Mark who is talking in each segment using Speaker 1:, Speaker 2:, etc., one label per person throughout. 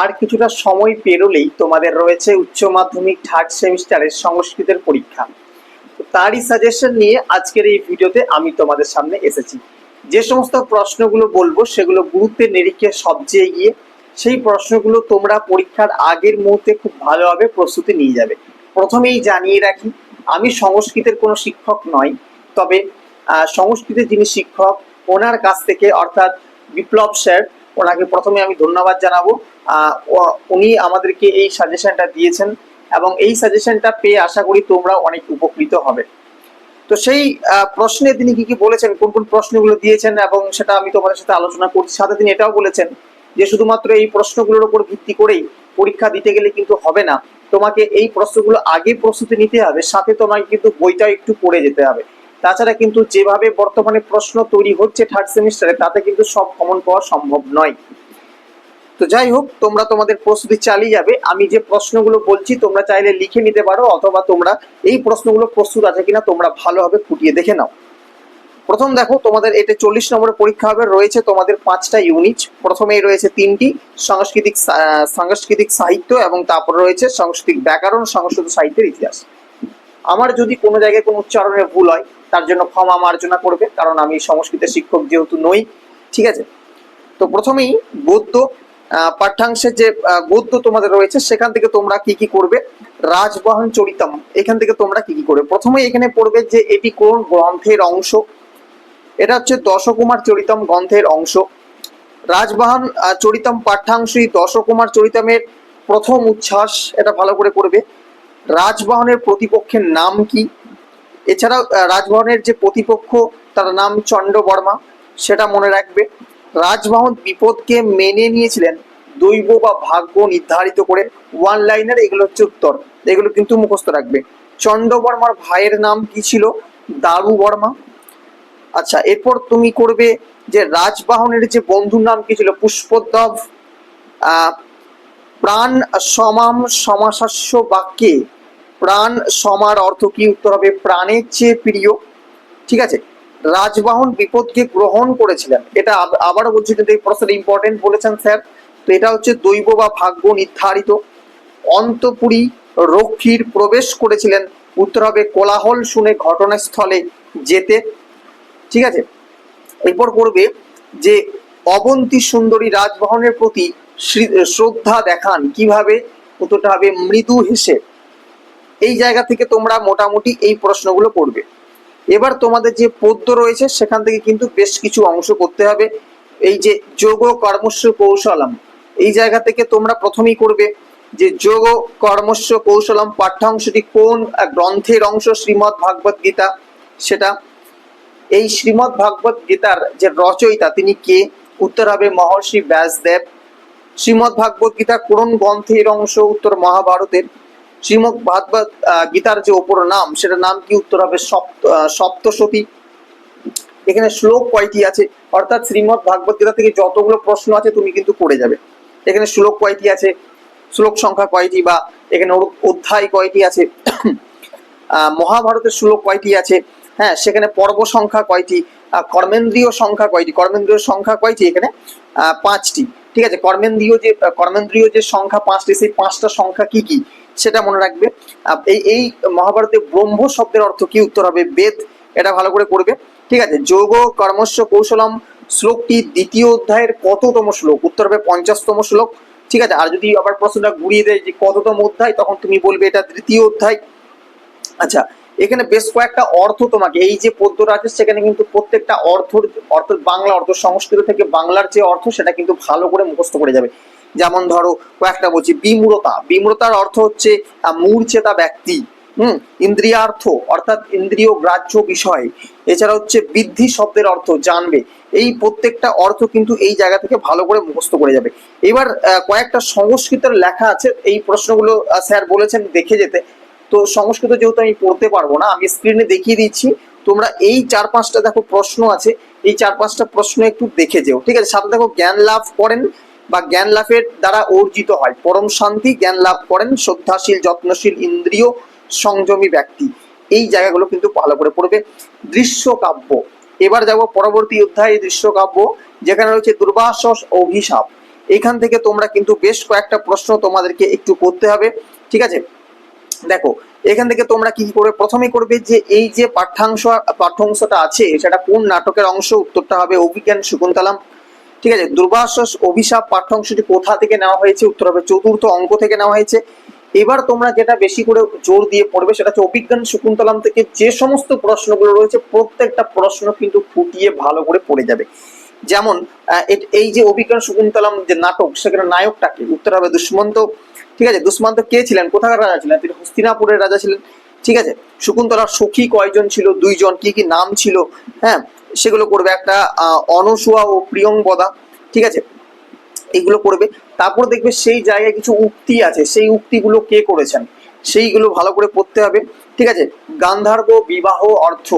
Speaker 1: আর কিছুটা সময় পেরোলেই তোমাদের রয়েছে উচ্চ মাধ্যমিক থার্ড সেমিস্টারের সংস্কৃতের পরীক্ষা। তারই সাজেশন নিয়ে আজকের এই ভিডিওতে আমি তোমাদের সামনে এসেছি। যে সমস্ত প্রশ্নগুলো বলব, সেগুলো গুরুত্বের নিরিখে সবচেয়ে গিয়ে সেই প্রশ্নগুলো তোমরা পরীক্ষার আগের মুহূর্তে খুব ভালোভাবে প্রস্তুতি নিয়ে যাবে। প্রথমেই জানিয়ে রাখি, আমি সংস্কৃতের কোনো শিক্ষক নয় তবে সংস্কৃতের যিনি শিক্ষক, ওনার কাছ থেকে অর্থাৎ বিপ্লব স্যার, ওনাকে প্রথমে আমি ধন্যবাদ জানাব। উনি আমাদেরকে এই সাজেশনটা দিয়েছেন এবং এই সাজেশনটা পেয়ে আশা করি তোমরা অনেক উপকৃত হবে। তো সেই প্রশ্নে তিনি কি কি বলেছেন, কোন কোন প্রশ্নগুলো দিয়েছেন এবং সেটা আমি তোমাদের সাথে আলোচনা করছি। সাথে তিনি এটাও বলেছেন যে শুধুমাত্র এই প্রশ্নগুলোর উপর ভিত্তি করেই পরীক্ষা দিতে গেলে কিন্তু হবে না। তোমাকে এই প্রশ্নগুলো আগে প্রস্তুতি নিতে হবে, সাথে তোমাকে কিন্তু বইটা একটু পড়ে যেতে হবে। তাছাড়া কিন্তু যেভাবে বর্তমানে প্রশ্ন তৈরি হচ্ছে থার্ড সেমিস্টারে তাতে কিন্তু সব কমন পাওয়া সম্ভব নয়। তো যাই হোক, তোমরা তোমাদের প্রস্তুতি চালিয়ে যাবে। আমি যে প্রশ্নগুলো বলছি, তোমরা চাইলে লিখে নিতে পারো, অথবা তোমরা এই প্রশ্নগুলো প্রস্তুত আছে কিনা তোমরা ভালোভাবে ফুটিয়ে দেখে নাও। প্রথম দেখো, তোমাদের এটা চল্লিশ নম্বরের পরীক্ষা হবে। রয়েছে তোমাদের পাঁচটা ইউনিট। প্রথমেই রয়েছে তিনটি, সাংস্কৃতিক সাংস্কৃতিক সাহিত্য এবং তারপর রয়েছে সাংস্কৃতিক ব্যাকরণ, সংস্কৃত সাহিত্যের ইতিহাস। আমার যদি কোনো জায়গায় কোনো উচ্চারণে ভুল হয়, তার জন্য ক্ষমা মার্জনা করবে, কারণ আমি সংস্কৃতের শিক্ষক যেহেতু নই, ঠিক আছে? তো প্রথমেই গদ্য পাঠ্যাংশের যে গদ্য তোমাদের রয়েছে, সেখান থেকে তোমরা কি কি করবে? রাজবাহন চরিতম, এখান থেকে তোমরা কি কি করবে? প্রথমে এখানে পড়বে যে, এটি কোন গ্রন্থের অংশ? এটা হচ্ছে দশকুমার চরিতম গ্রন্থের অংশ। রাজবাহন চরিতম পাঠ্যাংশই দশকুমার চরিতমের প্রথম উচ্ছ্বাস, এটা ভালো করে করবে রাজবাহনের প্রতিপক্ষের নাম কি? এছাড়াও রাজবাহনের যে প্রতিপক্ষ, তার নাম চন্ড বর্মা, সেটা মনে রাখবে। রাজবাহন বিপদকে মেনে নিয়েছিলেন দৈব বা ভাগ্য নির্ধারিত করে ওয়ান লাইনের এগুলো হচ্ছে উত্তর। এগুলো কিন্তু মুখস্থ রাখবে। চন্ড বর্মার ভাইয়ের নাম কি ছিল? দারু বর্মা আচ্ছা এরপর তুমি করবে যে রাজবাহনের যে বন্ধুর নাম কি ছিল? পুষ্পদব আহ, প্রাণ সমাম সমাসাস্য বাক্যে। প্রাণ সমার অর্থ কি? উত্তর হবে প্রাণের চেয়ে প্রিয়। ঠিক আছে? রাজবাহন বিপদকে গ্রহণ করেছিলেন। এটা আব- আবারও বলছি, কিন্তু এই প্রশ্নটা ইম্পর্টেন্ট বলেছেন স্যার। তো এটা হচ্ছে দৈব বা ভাগ্য নির্ধারিত। অন্তপুরী রক্ষীর প্রবেশ করেছিলেন। উত্তর হবে কোলাহল শুনে ঘটনাস্থলে যেতে। ঠিক আছে? এরপর করবে যে অবন্তী সুন্দরী রাজবাহনের প্রতি শ্রদ্ধা দেখান। কীভাবে? উত্তরটা হবে মৃদু হেসে। এই জায়গা থেকে তোমরা মোটামুটি এই প্রশ্নগুলো করবে। এবার তোমাদের যে পদ্য রয়েছে, সেখান থেকে কিন্তু বেশ কিছু অংশ করতে হবে। এই যে যোগ কর্মস্য কৌশলম, এই জায়গা থেকে তোমরা প্রথমেই করবে যে যোগ কর্মস্য কৌশলম পাঠ্যাংশটি কোন গ্রন্থের অংশ? শ্রীমৎ ভাগবত গীতা। সেটা এই শ্রীমৎ ভাগবত গীতার যে রচয়িতা, তিনি কে? উত্তর হবে মহর্ষি ব্যাসদেব। শ্রীমৎ ভাগবত গীতা কোন গ্রন্থের অংশ? উত্তর মহাভারতের। শ্রীমৎ ভাগবত গীতার যে ওপর নাম, সেটার নাম কি? উত্তর হবে সপ্ত সপ্তশতী। এখানে শ্লোক কয়টি আছে? অর্থাৎ শ্রীমৎ ভাগবত গীতা থেকে যতগুলো প্রশ্ন আছে, তুমি কিন্তু করে যাবে। এখানে শ্লোক কয়টি আছে? শ্লোক সংখ্যা কয়টি বা এখানে অধ্যায় কয়টি আছে? মহাভারতের শ্লোক কয়টি আছে? হ্যাঁ সেখানে পর্ব সংখ্যা কয়টি? কর্মেন্দ্রীয় সংখ্যা কয়টি? কর্মেন্দ্রীয় সংখ্যা কয়টি এখানে? পাঁচটি। ঠিক আছে, কর্মেন্দ্রীয় যে কর্মেন্দ্রীয় যে সংখ্যা পাঁচটি, সেই পাঁচটা সংখ্যা কি কি? সেটা মনে রাখবে। এই এই মহাভারতে ব্রহ্ম শব্দের অর্থ কি? উত্তর হবে বেদ। এটা ভালো করে করবে ঠিক আছে? যোগ, কর্মস্য, কৌশলম, শ্লোকটি দ্বিতীয় অধ্যায়ের কততম শ্লোক? উত্তর হবে পঞ্চাশতম শ্লোক। ঠিক আছে? আর যদি আবার প্রশ্নটা ঘুরিয়ে দেয় যে কততম অধ্যায়, তখন তুমি বলবে এটা তৃতীয় অধ্যায়। আচ্ছা এখানে বেশ কয়েকটা অর্থ তোমাকে। এই যে পদ্যটা আছে, সেখানে কিন্তু প্রত্যেকটা অর্থ অর্থ বাংলা, অর্থ সংস্কৃত থেকে বাংলার যে অর্থ, সেটা কিন্তু ভালো করে মুখস্থ করে যাবে। যেমন ধরো কয়েকটা বলছি, বিমূরতা। বিমূরতার অর্থ হচ্ছে মূর্ছেতা ব্যক্তি। হুম? ইন্দ্রিয়ার্থ, অর্থাৎ ইন্দ্রিয় গ্রাহ্য বিষয়। এছাড়া হচ্ছে বৃদ্ধি শব্দের অর্থ, জানবে। এই প্রত্যেকটা অর্থ কিন্তু এই জায়গা থেকে ভালো করে মুখস্থ করে যাবে। এবার কয়েকটা সংস্কৃতের লেখা আছে, এই প্রশ্নগুলো স্যার বলেছেন দেখে যেতে। তো সংস্কৃত যেহেতু আমি পড়তে পারব না, আমি স্ক্রিনে দেখিয়ে দিচ্ছি। তোমরা এই চার পাঁচটা দেখো প্রশ্ন আছে, এই চার পাঁচটা প্রশ্ন একটু দেখে যেও। ঠিক আছে? সাথে দেখো, জ্ঞান লাভ করেন বা জ্ঞান লাভের দ্বারা অর্জিত হয়। পরম শান্তি, জ্ঞান লাভ করেন শ্রদ্ধাশীল, যত্নশীল, ইন্দ্রিয় সংযমী ব্যক্তি। এই জায়গাগুলো কিন্তু ভালো করে পড়বে। দৃশ্যকাব্য এবার যাব পরবর্তী অধ্যায়ে দৃশ্যকাব্য যেখানে রয়েছে দুর্বাসস অভিশাপ। এখান থেকে তোমরা কিন্তু বেশ কয়েকটা প্রশ্ন তোমাদেরকে একটু করতে হবে। ঠিক আছে? দেখো, এখান থেকে তোমরা কি করবে? প্রথমে করবে যে, এই যে পাঠ্যাংশ, পাঠ্যাংশটা আছে, সেটা কোন নাটকের অংশ? উত্তরটা হবে অভিজ্ঞান শকুন্তলাম। ঠিক আছে দুর্বাসস অভিশাপ পাঠ্যাংশটি কোথা থেকে নেওয়া হয়েছে, উত্তর হবে চতুর্থ অঙ্ক থেকে নেওয়া হয়েছে। এবার তোমরা যেটা বেশি করে জোর দিয়ে পড়বে সেটা হচ্ছে অভিজ্ঞান শকুন্তলাম থেকে যে সমস্ত প্রশ্নগুলো রয়েছে, প্রত্যেকটা প্রশ্ন কিন্তু ফুটিয়ে ভালো করে পড়ে যাবে। যেমন এই যে অভিজ্ঞান শকুন্তলাম যে নাটক, সেখানে নায়কটা নায়কটাকে উত্তর হবে দুষ্মন্ত, ঠিক আছে, দুষ্মন্ত কে ছিলেন, কোথাকার রাজা ছিলেন, তিনি হস্তিনাপুরের রাজা ছিলেন, ঠিক আছে। শকুন্তলার সখী কয়জন ছিল, দুইজন, কি কি নাম ছিল হ্যাঁ সেগুলো করবে একটা অনসুয়া ও প্রিয়ংবদা ঠিক আছে? এগুলো করবে। তারপর দেখবে সেই জায়গায় কিছু উক্তি আছে। সেই উক্তিগুলো কে করেছেন? সেইগুলো ভালো করে পড়তে হবে, ঠিক আছে? গান্ধার্ব বিবাহ অর্থ।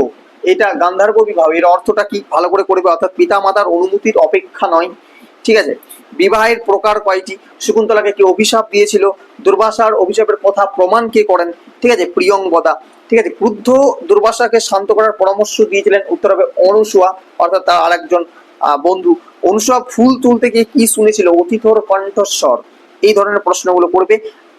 Speaker 1: এটা গান্ধার্ব বিবাহ, এর অর্থটা কি? ভালো করে করবে, অর্থাৎ পিতা মাতার অনুমতির অপেক্ষা নয়, ঠিক আছে? বিবাহের প্রকার কয়টি? শকুন্তলাকে কি অভিশাপ দিয়েছিল? দুর্বাসার অভিশাপের কথা প্রমাণ কে করেন? ঠিক আছে? প্রিয়ংবদা ঠিক আছে ক্রুদ্ধ দুর্বাসাকে শান্ত করার পরামর্শ দিয়েছিলেন উত্তর হবে অনুসুয়া অর্থাৎ তার আরেকজন বন্ধু। অনুসুয়া ফুল তুলতে গিয়ে কি শুনেছিল? অতিথর কণ্ঠস্বর। এই ধরনের প্রশ্নগুলো করবে।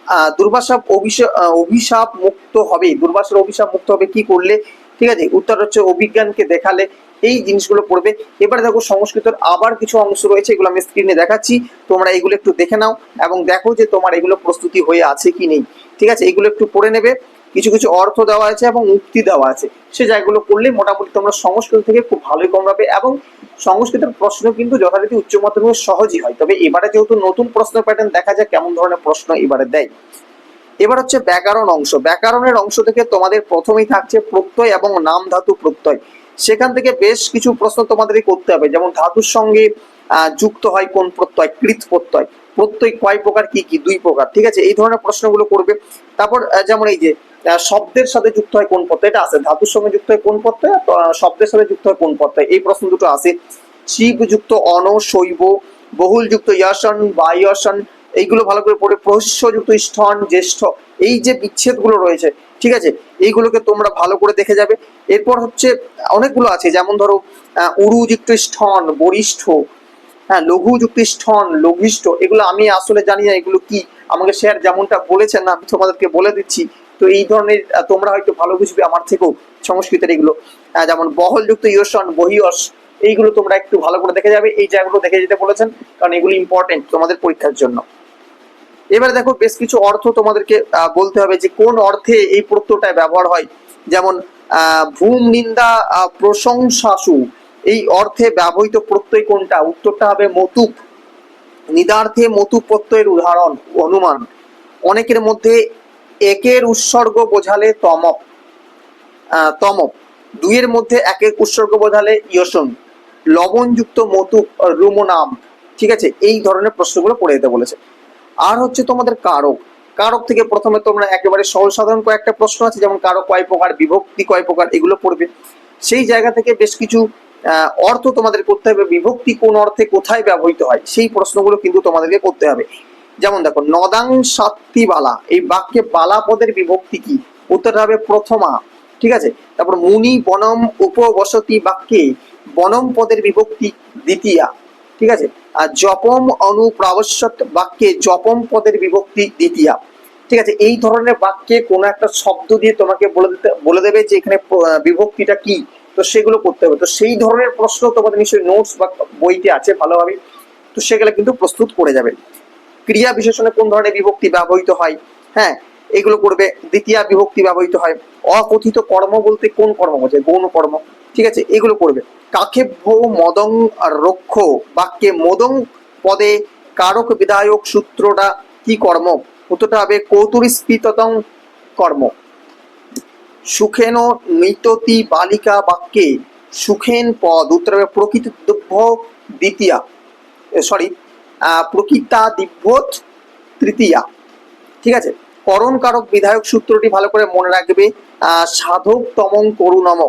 Speaker 1: আহ, দুর্বাসা অভিশাপ অভিশাপ মুক্ত হবে। দুর্বাসার অভিশাপ মুক্ত হবে কি করলে? ঠিক আছে উত্তর হচ্ছে অভিজ্ঞানকে দেখালে। এই জিনিসগুলো পড়বে। এবার দেখো সংস্কৃতর আবার কিছু অংশ রয়েছে এগুলো আমি স্ক্রিনে দেখাচ্ছি। তোমরা এগুলো একটু দেখে নাও এবং দেখো যে তোমার এগুলো প্রস্তুতি হয়ে আছে কি নেই। ঠিক আছে এগুলো একটু পড়ে নেবে। কিছু কিছু অর্থ দেওয়া আছে এবং উক্তি দেওয়া আছে। সে জায়গাগুলো করলে মোটামুটি তোমরা সংস্কৃত থেকে খুব ভালোই কম পাবে এবং সংস্কৃতের প্রশ্ন কিন্তু যথারীতি উচ্চ মাধ্যমিক সহজই হয়। তবে এবারে যেহেতু নতুন প্রশ্ন প্যাটার্ন দেখা যায় কেমন ধরনের প্রশ্ন এবারে দেয়। এবার হচ্ছে ব্যাকরণ অংশ। ব্যাকরণের অংশ থেকে তোমাদের প্রথমেই থাকছে প্রত্যয় এবং নাম ধাতু প্রত্যয়। সেখান থেকে বেশ কিছু প্রশ্ন তোমাদেরকে করতে হবে। যেমন ধাতুর সঙ্গে যুক্ত হয় কোন প্রত্যয়? কৃত প্রত্যয়। প্রত্যয় কয় প্রকার? কি কি? দুই প্রকার। ঠিক আছে? এই ধরনের প্রশ্নগুলো করবে। তারপর যেমন এই যে শব্দের সাথে যুক্ত হয় কোন প্রত্যয় এটা আছে। ধাতুর সঙ্গে যুক্ত হয় কোন আহ, শব্দের সাথে যুক্ত হয় কোন প্রত্যয় এই প্রশ্ন দুটো আছে। শিব যুক্ত অন শৈব বহুল যুক্ত ইয়াসন বায়সন এইগুলো ভালো করে পড়ে। প্রহস্যযুক্ত স্থন জ্যেষ্ঠ এই যে বিচ্ছেদগুলো রয়েছে ঠিক আছে? এইগুলোকে তোমরা ভালো করে দেখে যাবে। এরপর হচ্ছে অনেকগুলো আছে। যেমন ধরো আহ, উরুযুক্ত স্থন বরিষ্ঠ হ্যাঁ লঘুযুক্ত স্থন লঘিষ্ঠ এগুলো আমি আসলে জানি না এগুলো কি। আমাকে স্যার যেমনটা বলেছেন না আমি তোমাদেরকে বলে দিচ্ছি। তো এই ধরনের তোমরা হয়তো ভালো বুঝবে আমার থেকেও সংস্কৃতের এগুলো। যেমন বহলযুক্ত ইয়সন, বহিয়স, এইগুলো তোমরা একটু ভালো করে দেখে যাবে। এই জায়গাগুলো দেখে যেতে বলেছেন, কারণ এগুলো ইম্পর্টেন্ট তোমাদের পরীক্ষার জন্য। এবার দেখো বেশ কিছু অর্থ তোমাদেরকে বলতে হবে যে কোন অর্থে এই প্রত্যয়টা ব্যবহার হয়। যেমন ভূম, নিন্দা প্রশংসাসু, এই অর্থে ব্যবহৃত প্রত্যয় কোনটা? উত্তরটা হবে মতুপ নিদার্থে মতু প্রত্যয়ের উদাহরণ, অনুমান। অনেকের মধ্যে একের উৎসর্গ বোঝালে তমক। আহ, তমক। দুইয়ের মধ্যে একের উৎসর্গ বোঝালে ইয়সন। লবণযুক্ত মতু রুমনাম। ঠিক আছে? এই ধরনের প্রশ্নগুলো পড়ে যেতে বলেছে। আর হচ্ছে তোমাদের কারক। কারক থেকে প্রথমে তোমরা একেবারে সহজ সাধারণ কয়েকটা প্রশ্ন আছে যেমন কারক কয় প্রকার বিভক্তি কয় প্রকার এগুলো পড়বে। সেই জায়গা থেকে বেশ কিছু অর্থ তোমাদের করতে হবে। বিভক্তি কোন অর্থে কোথায় ব্যবহৃত হয় সেই প্রশ্নগুলো কিন্তু তোমাদেরকে করতে হবে। যেমন দেখো, নদাং সাত্তি বালা। এই বাক্যে বালা পদের বিভক্তি কি? উত্তরটা হবে প্রথমা, ঠিক আছে? তারপর মুনি বনম উপবসতি বাক্যে বনম পদের বিভক্তি দ্বিতীয়া, ঠিক আছে? আর জপম অনুপ্রাবশ্যত বাক্যে জপম পদের বিভক্তি দ্বিতীয়া। ঠিক আছে, এই ধরনের বাক্যে কোনো একটা শব্দ দিয়ে তোমাকে বলে দিতে, বলে দেবে যে এখানে বিভক্তিটা কি? তো সেগুলো করতে হবে। তো সেই ধরনের প্রশ্ন তোমাদের নিশ্চয়ই নোটস বা বইতে আছে ভালোভাবে। তো সেগুলো কিন্তু প্রস্তুত করে যাবে। ক্রিয়া বিশেষণে কোন ধরনের বিভক্তি ব্যবহৃত হয়? হ্যাঁ এগুলো করবে দ্বিতীয় বিভক্তি ব্যবহৃত হয়। অকথিত কর্ম বলতে কোন কর্ম? বোঝায় গৌণ কর্ম। ঠিক আছে, এগুলো করবে। কাকে ভো মদং রক্ষ? বাক্যে মদং পদে কারক বিধায়ক সূত্রটা কি কর্ম? উত্তরটা হবে কৌতুরিস্পিততং কর্ম। সুখেন নৃততি বালিকা বাক্যে সুখেন পদ। উত্তর হবে প্রকৃত দ্বিতীয়া। সরি প্রকৃতা তৃতীয়া। ঠিক আছে? করণ কারক বিধায়ক সূত্রটি ভালো করে মনে রাখবে। সাধক তমং করুণম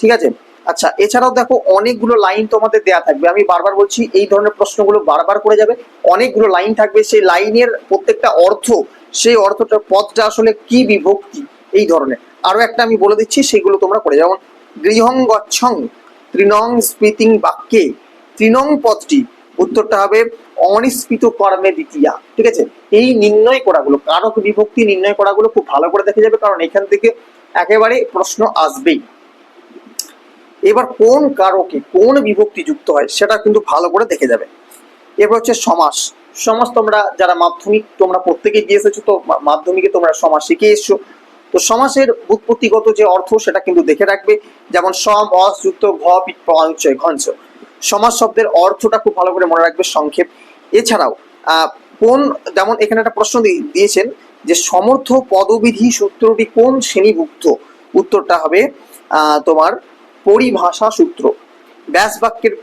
Speaker 1: ঠিক আছে? আচ্ছা এছাড়াও দেখো অনেকগুলো লাইন তোমাদের দেয়া থাকবে। আমি বারবার বলছি, এই ধরনের প্রশ্নগুলো বারবার করে যাবে। অনেকগুলো লাইন থাকবে। সেই লাইনের প্রত্যেকটা অর্থ, সেই অর্থটার পদটা আসলে কি বিভক্তি? এই ধরনের। আরও একটা আমি বলে দিচ্ছি, সেগুলো তোমরা করে যেমন গৃহং গচ্ছং তৃণং স্মৃতিং বাক্যে। তৃণং পদটি উত্তরটা হবে অনিষ্পিত কর্মে দ্বিতীয়া, ঠিক আছে? এই নির্ণয় করাগুলো কারক বিভক্তি নির্ণয় করাগুলো খুব ভালো করে দেখে যাবে, কারণ এখান থেকে একেবারে প্রশ্ন আসবেই। এবার কোন কারকে কোন বিভক্তি যুক্ত হয় সেটা কিন্তু ভালো করে দেখে যাবে। এবার হচ্ছে সমাস। সমাস তোমরা যারা মাধ্যমিক, তোমরা প্রত্যেকে গিয়ে এসেছ, তো মাধ্যমিকে তোমরা সমাস শিখে এসছো। তো সমাসের উৎপত্তিগত যে অর্থ সেটা কিন্তু দেখে রাখবে, যেমন সম অস যুক্ত ঘ অঞ্চয় ঘঞ্চ সমাস শব্দের অর্থটা খুব ভালো করে মনে রাখবে, সংক্ষেপ। এছাড়াও কোন, যেমন এখানে একটা প্রশ্ন দিয়েছেন যে সমর্থ পদবিধি সূত্রটি কোন শ্রেণীভুক্ত? উত্তরটা হবে তোমার পরিভাষা সূত্র। ব্যাস বাক্যের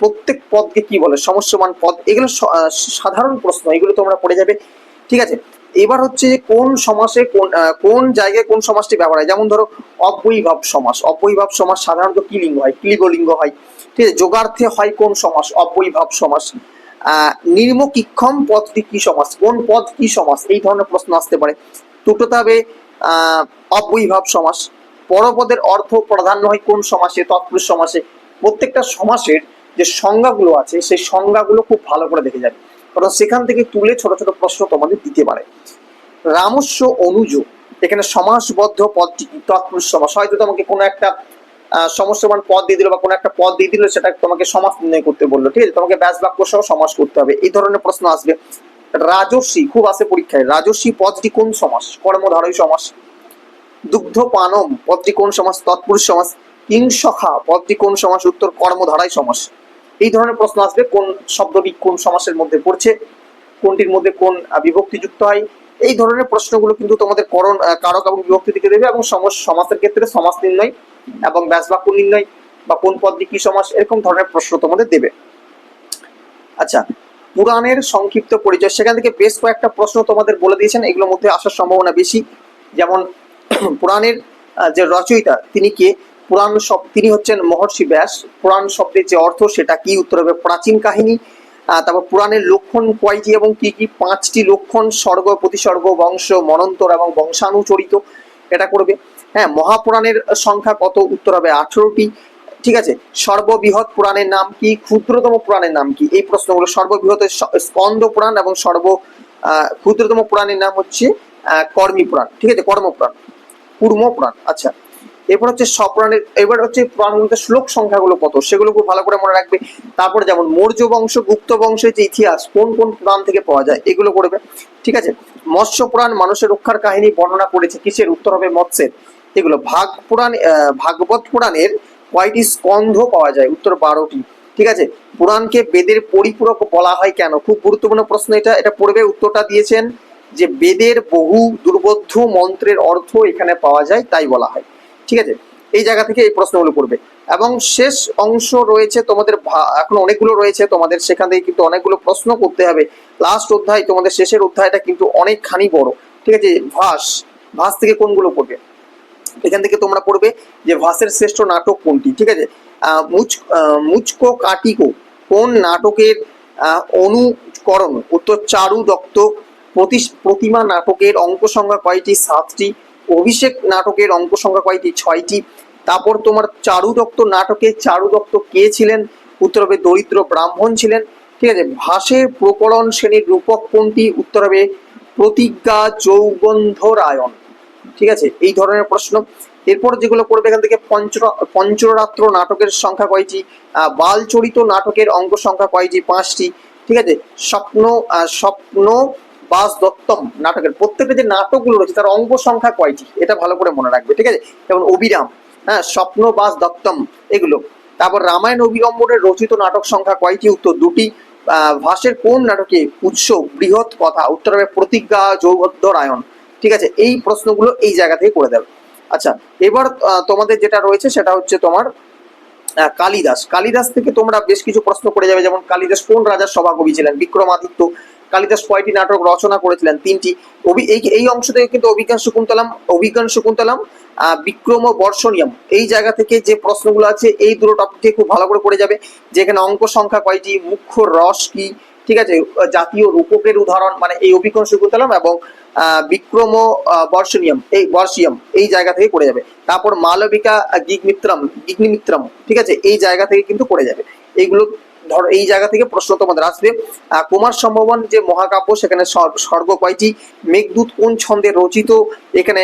Speaker 1: প্রত্যেক পদকে কি বলে? সমস্যমান পদ, এগুলো সাধারণ প্রশ্ন, এগুলো তোমরা পড়ে যাবে। ঠিক আছে? এবার হচ্ছে যে কোন সমাসে কোন কোন জায়গায় কোন সমাসটি ব্যবহার হয়? যেমন ধরো অব্যয়ীভাব সমাস। অব্যয়ীভাব সমাস সাধারণত কি লিঙ্গ হয়? ক্লিবলিঙ্গ হয়। ঠিক আছে, যোগার্থে হয় কোন সমাস? অব্যয়ীভাব সমাস। নির্মকিক্ষম পদটি কি সমাস? কোন পদ কি সমাস? এই ধরনের প্রশ্ন আসতে পারে। হবে আহ সমাস। পরপদের অর্থ প্রাধান্য হয় কোন সমাসে? তৎপুরুষ সমাসে। প্রত্যেকটা সমাসের যে সংজ্ঞাগুলো আছে, সেই সংজ্ঞাগুলো খুব ভালো করে দেখে যাবে। কারণ সেখান থেকে তুলে ছোট ছোট প্রশ্ন তোমাদের দিতে পারে। রামস্য অনুজ এখানে সমাসবদ্ধ পদটি কি? তৎপুরুষ সমাস। হয়তো তোমাকে কোনো একটা আহ, সমস্যবান পদ দিয়ে দিল বা কোনো একটা পদ দিয়ে দিল সেটা তোমাকে সমাস নির্ণয় করতে বলল। ঠিক আছে? তোমাকে ব্যাস বাক্য সহ সমাস করতে হবে। এই ধরনের প্রশ্ন আসবে। রাজস্বী খুব আসে পরীক্ষায়। রাজস্বী পদটি কোন সমাস কর্মধারয় সমাস দুগ্ধ পানম পদটি কোন সমাস তৎপুরুষ সমাস কিংসখা পদটি কোন সমাস উত্তর কর্মধারায় সমাস এই ধরনের প্রশ্ন আসবে। কোন শব্দটি কোন সমাসের মধ্যে পড়ছে? কোনটির মধ্যে কোন বিভক্তি যুক্ত হয়, এই ধরনের প্রশ্নগুলো কিন্তু তোমাদের করণ কারক এবং বিভক্তি দিকে দেবে এবং সমাস সমাসের ক্ষেত্রে সমাস নির্ণয় এবং ব্যাস বাক্য নির্ণয় বা কোন পদটি কি সমাস, এরকম ধরনের প্রশ্ন তোমাদের দেবে। আচ্ছা পুরাণের সংক্ষিপ্ত পরিচয়, সেখান থেকে বেশ কয়েকটা প্রশ্ন তোমাদের বলে দিয়েছেন, এগুলোর মধ্যে আসার সম্ভাবনা বেশি। যেমন, পুরাণের যে রচয়িতা, তিনি কে? পুরাণ শব, তিনি হচ্ছেন মহর্ষি ব্যাস। পুরাণ শব্দের যে অর্থ, সেটা কি? উত্তর হবে প্রাচীন কাহিনী। তারপর পুরাণের লক্ষণ কয়টি এবং কি কি? পাঁচটি লক্ষণ, স্বর্গ, প্রতিস্বর্গ, বংশ, মনন্তর এবং বংশানুচরিত। এটা করবে। হ্যাঁ মহাপুরাণের সংখ্যা কত? উত্তর হবে আঠেরোটি। ঠিক আছে? সর্ববৃহৎ পুরাণের নাম কি? ক্ষুদ্রতম পুরাণের নাম কি? এই প্রশ্নগুলো সর্ববৃহৎ স্কন্দ পুরাণ এবং সর্ব ক্ষুদ্রতম পুরাণের নাম হচ্ছে কর্মী পুরাণ। ঠিক আছে? কর্মপুরাণ। কুর্ম পুরাণ। আচ্ছা। এরপর হচ্ছে সপুরাণের এবার হচ্ছে পুরাণগুলোতে শ্লোক সংখ্যাগুলো কত? সেগুলো খুব ভালো করে মনে রাখবে। তারপরে যেমন মৌর্য বংশ, গুপ্ত বংশের যে ইতিহাস, কোন কোন পুরাণ থেকে পাওয়া যায়, এগুলো করবে। ঠিক আছে? মৎস্য পুরাণ, মানুষের রক্ষার কাহিনী, বর্ণনা করেছে কিসের? উত্তর হবে মৎস্যের। এগুলো ভাগ পুরাণ ভাগবত পুরাণের কয়টি স্কন্ধ পাওয়া যায়? উত্তর বারোটি। ঠিক আছে? পুরাণকে বেদের পরিপূরক বলা হয় কেন? খুব গুরুত্বপূর্ণ প্রশ্ন এটা। এটা পড়বে, উত্তরটা দিয়েছেন যে বেদের বহু দুর্বোধ্য মন্ত্রের অর্থ এখানে পাওয়া যায়, তাই বলা হয়। ঠিক আছে? এই জায়গা থেকে এই প্রশ্নগুলো করবে এবং শেষ অংশ রয়েছে তোমাদের এখন অনেকগুলো রয়েছে, তোমাদের সেখান থেকে কিন্তু অনেকগুলো প্রশ্ন করতে হবে। লাস্ট অধ্যায়, তোমাদের শেষের অধ্যায়টা কিন্তু অনেকখানি বড়। ঠিক আছে? ভাস ভাস থেকে কোনগুলো পড়বে? এখান থেকে তোমরা পড়বে যে ভাসের শ্রেষ্ঠ নাটক কোনটি, ঠিক আছে? মুচ মুচকো কাটিকো কোন নাটকের অনুকরণ? উত্তর চারু দত্ত প্রতি প্রতিমা নাটকের অঙ্ক সংখ্যা কয়টি? সাতটি। অভিষেক নাটকের অঙ্ক সংখ্যা কয়টি? ছয়টি। তারপর তোমার চারু দত্ত নাটকে চারু দত্ত কে ছিলেন? উত্তর হবে দরিদ্র ব্রাহ্মণ ছিলেন। ঠিক আছে? ভাষের প্রকরণ শ্রেণির রূপক কোনটি? উত্তর হবে প্রতিজ্ঞা যৌগন্ধরায়ণ। ঠিক আছে? এই ধরনের প্রশ্ন। এরপর যেগুলো করবে এখান থেকে পঞ্চ পঞ্চরাত্র নাটকের সংখ্যা কয়টি? বালচরিত নাটকের অঙ্ক সংখ্যা কয়টি? পাঁচটি। ঠিক আছে? স্বপ্ন স্বপ্ন বাস দত্তম নাটকের প্রত্যেকটা যে নাটকগুলো রয়েছে, তার অঙ্ক সংখ্যা কয়টি? এটা ভালো করে মনে রাখবে, ঠিক আছে? যেমন অবিরাম হ্যাঁ স্বপ্ন বাস দত্তম এগুলো। তারপর রামায়ণ অবিলম্বনের রচিত নাটক সংখ্যা কয়টি? উত্তর দুটি। ভাষের কোন নাটকে উৎস, বৃহৎ কথা? উত্তর হবে প্রতিজ্ঞা যৌগদ্ধরায়ণ ঠিক আছে? এই প্রশ্নগুলো এই জায়গা থেকে করে দেবে। আচ্ছা এবার তোমাদের যেটা রয়েছে সেটা হচ্ছে তোমার কালিদাস। কালিদাস থেকে তোমরা বেশ কিছু প্রশ্ন করে যাবে, যেমন কালিদাস কোন রাজার সভাকবি ছিলেন? বিক্রমাদিত্য কালিদাস কয়টি নাটক রচনা করেছিলেন, তিনটি। এই এই অংশ থেকে কিন্তু অভিজ্ঞান শকুন্তলাম অভিজ্ঞান শকুন্তলাম বিক্রম বর্ষণিয়ম। এই জায়গা থেকে যে প্রশ্নগুলো আছে, এই দুটো টপিক খুব ভালো করে পড়ে যাবে। যেখানে অঙ্ক সংখ্যা কয়টি, মুখ্য রস কি, ঠিক আছে? জাতীয় রূপকের উদাহরণ মানে এই অভিজ্ঞান শকুন্তলাম এবং বিক্রম বর্ষণিয়ম, এই বর্ষিয়ম, এই জায়গা থেকে করে যাবে। তারপর মালবিকা গিগমিত্রম, গিগ্নিমিত্রম, ঠিক আছে? এই জায়গা থেকে কিন্তু করে যাবে। এইগুলো ধর এই জায়গা থেকে প্রশ্ন তোমাদের আসবে। কুমার সম্ভবন যে মহাকাব্য, সেখানে স্বর্গ কয়টি? মেঘদূত কোন ছন্দে রচিত? এখানে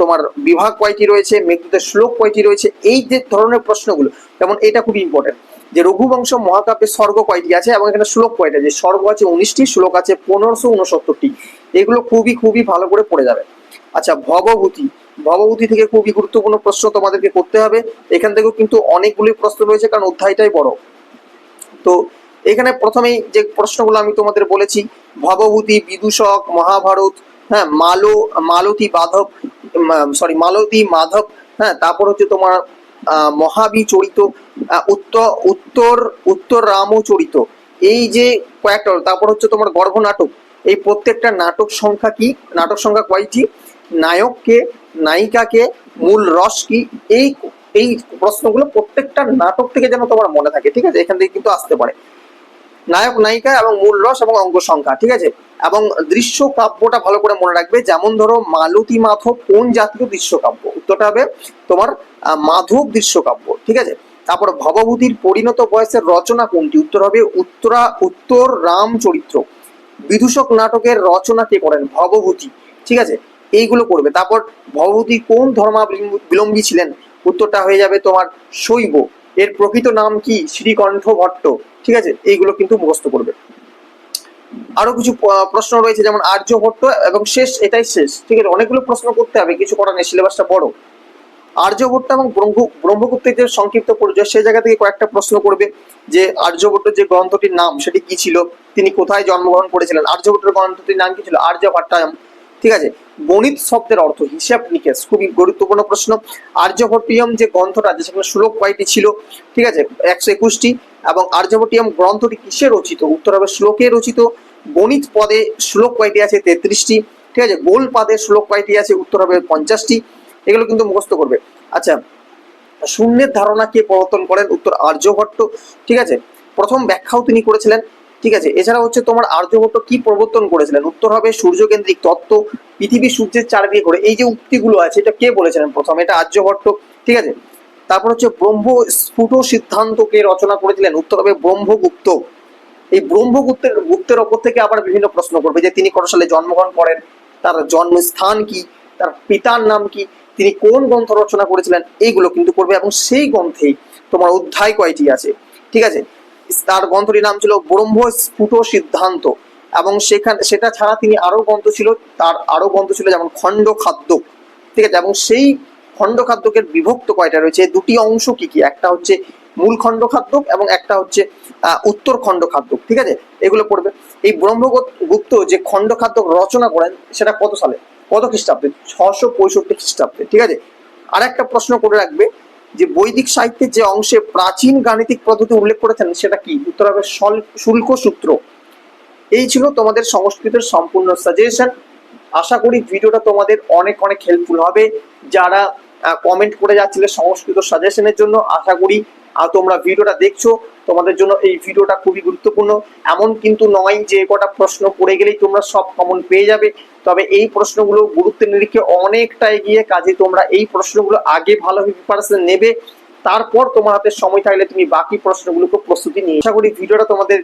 Speaker 1: তোমার বিভাগ কয়টি রয়েছে? মেঘদূতের শ্লোক কয়টি রয়েছে? এই যে ধরনের প্রশ্নগুলো, যেমন এটা খুব ইম্পর্টেন্ট যে রঘুবংশ মহাকাব্যের স্বর্গ কয়টি আছে এবং এখানে শ্লোক কয়টা যে স্বর্গ আছে উনিশটি, শ্লোক আছে পনেরোশো উনসত্তরটি। এগুলো খুবই খুবই ভালো করে পড়ে যাবে। আচ্ছা ভবভূতি ভবভূতি থেকে খুবই গুরুত্বপূর্ণ প্রশ্ন তোমাদেরকে করতে হবে। এখান থেকেও কিন্তু অনেকগুলি প্রশ্ন রয়েছে, কারণ অধ্যায়টাই বড়। তো এখানে প্রথমেই যে প্রশ্নগুলো আমি তোমাদের বলেছি, ভবভূতি, বিদূষক, মহাভারত হ্যাঁ মালো, মালতী মাধব সরি মালতী মাধব হ্যাঁ তারপর হচ্ছে তোমার মহাবী চরিত উত্তর উত্তর উত্তর রামও চরিত এই যে কয়েকটা, তারপর হচ্ছে তোমার গর্ভ নাটক, এই প্রত্যেকটা নাটক সংখ্যা কি? নাটক সংখ্যা কয়টি? নায়ককে, নায়িকাকে, মূল রস কি? এই এই প্রশ্নগুলো প্রত্যেকটা নাটক থেকে যেন তোমার মনে থাকে, ঠিক আছে? এখান থেকে কিন্তু আসতে পারে। নায়ক, নায়িকা এবং মূল রস এবং অঙ্গ সংখ্যা, ঠিক আছে? এবং দৃশ্য কাব্যটা ভালো করে মনে রাখবে। যেমন ধরো মালতী মাধব কোন জাতীয় দৃশ্যকাব্য উত্তরটা হবে তোমার মাধব দৃশ্যকাব্য ঠিক আছে? তারপর ভবভূতির পরিণত বয়সের রচনা কোনটি? উত্তর হবে উত্তরা, উত্তর রাম চরিত্র বিদূষক নাটকের রচনা কে করেন? ভবভূতি ঠিক আছে? এইগুলো করবে। তারপর ভবভূতি কোন ধর্মাবলম্বী ছিলেন? উত্তরটা হয়ে যাবে তোমার শৈব। এর প্রকৃত নাম কি? শ্রীকণ্ঠ ভট্ট। ঠিক আছে? এইগুলো কিন্তু মুখস্থ করবে। আরও কিছু প্রশ্ন রয়েছে, যেমন আর্যভট্ট এবং শেষ, এটাই শেষ। ঠিক আছে? অনেকগুলো প্রশ্ন করতে হবে, কিছু করার নেই, সিলেবাসটা বড়। আর্যভট্ট এবং ব্রহ্ম ব্রহ্মগুপ্তের যে সংক্ষিপ্ত পরিচয় সেই জায়গা থেকে কয়েকটা প্রশ্ন করবে যে আর্যভট্ট যে গ্রন্থটির নাম, সেটি কি ছিল? তিনি কোথায় জন্মগ্রহণ করেছিলেন? আর্যভট্টের গ্রন্থটির নাম কি ছিল? আর্যভট্টায়ম ঠিক আছে? গণিত শব্দের অর্থ হিসাব নিকেশ, খুবই গুরুত্বপূর্ণ প্রশ্ন। আর্যভট্টিয়ম যে গ্রন্থটা আছে, সেখানে শ্লোক কয়টি ছিল, ঠিক আছে? একশো একুশটি। এবং আর্যভট্টিয়ম গ্রন্থটি কিসে রচিত? উত্তর হবে শ্লোকে রচিত। গণিত পদে শ্লোক কয়টি আছে, তেত্রিশটি। ঠিক আছে? গোল পাদে শ্লোক কয়টি আছে, উত্তর হবে পঞ্চাশটি। এগুলো কিন্তু মুখস্থ করবে। আচ্ছা শূন্যের ধারণা কে প্রবর্তন করেন? উত্তর আর্যভট্ট। ঠিক আছে? প্রথম ব্যাখ্যাও তিনি করেছিলেন। ঠিক আছে? এছাড়া হচ্ছে তোমার আর্যভট্ট কি প্রবর্তন করেছিলেন? উত্তর হবে সূর্যকেন্দ্রিক তত্ত্ব, পৃথিবী সূর্যের চারদিকে ঘোরে। এই যে উক্তিগুলো আছে, এটা কে বলেছিলেন প্রথম? এটা আর্যভট্ট ঠিক আছে? তারপর হচ্ছে ব্রহ্ম স্ফুট সিদ্ধান্ত কে রচনা করেছিলেন। উত্তর হবে ব্রহ্মগুপ্ত। এই ব্রহ্মগুপ্তের, গুপ্তের ওপর থেকে আবার বিভিন্ন প্রশ্ন করবে যে তিনি কত সালে জন্মগ্রহণ করেন? তার জন্মস্থান কি? তার পিতার নাম কি? তিনি কোন গ্রন্থ রচনা করেছিলেন? এইগুলো কিন্তু করবে এবং সেই গ্রন্থেই তোমার অধ্যায় কয়টি আছে? ঠিক আছে? তার গ্রন্থটির নাম ছিল ব্রহ্ম স্ফুট সিদ্ধান্ত। এবং সেখানে সেটা ছাড়া তিনি আরও গ্রন্থ ছিল, তার আরও গ্রন্থ ছিল যেমন খণ্ড খাদ্য ঠিক আছে, এবং সেই খণ্ড খাদ্যকের বিভক্ত কয়টা রয়েছে? দুটি অংশ কি কি? একটা হচ্ছে মূল খণ্ড খাদ্য এবং একটা হচ্ছে উত্তর খণ্ড খাদ্য ঠিক আছে? এগুলো পড়বে। এই ব্রহ্মগুপ্ত যে খণ্ড খাদ্য রচনা করেন, সেটা কত সালে? কত খ্রিস্টাব্দে? ছশো পঁয়ষট্টি খ্রিস্টাব্দে। ঠিক আছে? আর একটা প্রশ্ন করে রাখবে যে বৈদিক সাহিত্যের যে অংশে প্রাচীন গাণিতিক পদ্ধতি উল্লেখ করেছেন সেটা কি? উত্তর হবে শুল্ক সূত্র। এই ছিল তোমাদের সংস্কৃতের সম্পূর্ণ সাজেশন আশা করি ভিডিওটা তোমাদের অনেক অনেক হেল্পফুল হবে। যারা কমেন্ট করে যাচ্ছিলে সংস্কৃত সাজেশনের জন্য, আশা করি আহ, তোমরা ভিডিওটা দেখছ তোমাদের জন্য এই ভিডিওটা খুবই গুরুত্বপূর্ণ। এমন কিন্তু নয় যে কটা প্রশ্ন পড়ে গেলেই তোমরা সব কমন পেয়ে যাবে। তবে এই প্রশ্নগুলো গুরুত্বের নিরিখে অনেকটা এগিয়ে কাজে তোমরা এই প্রশ্নগুলো আগে ভালোভাবে প্রিপারেশন নেবে। তারপর তোমার হাতে সময় থাকলে তুমি বাকি প্রশ্নগুলোকে প্রস্তুতি নিয়ে আশা করি ভিডিওটা তোমাদের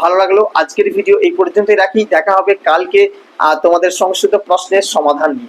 Speaker 1: ভালো লাগল। আজকের ভিডিও এই পর্যন্তই রাখি। দেখা হবে কালকে তোমাদের সংস্কৃত প্রশ্নের সমাধান নিয়ে।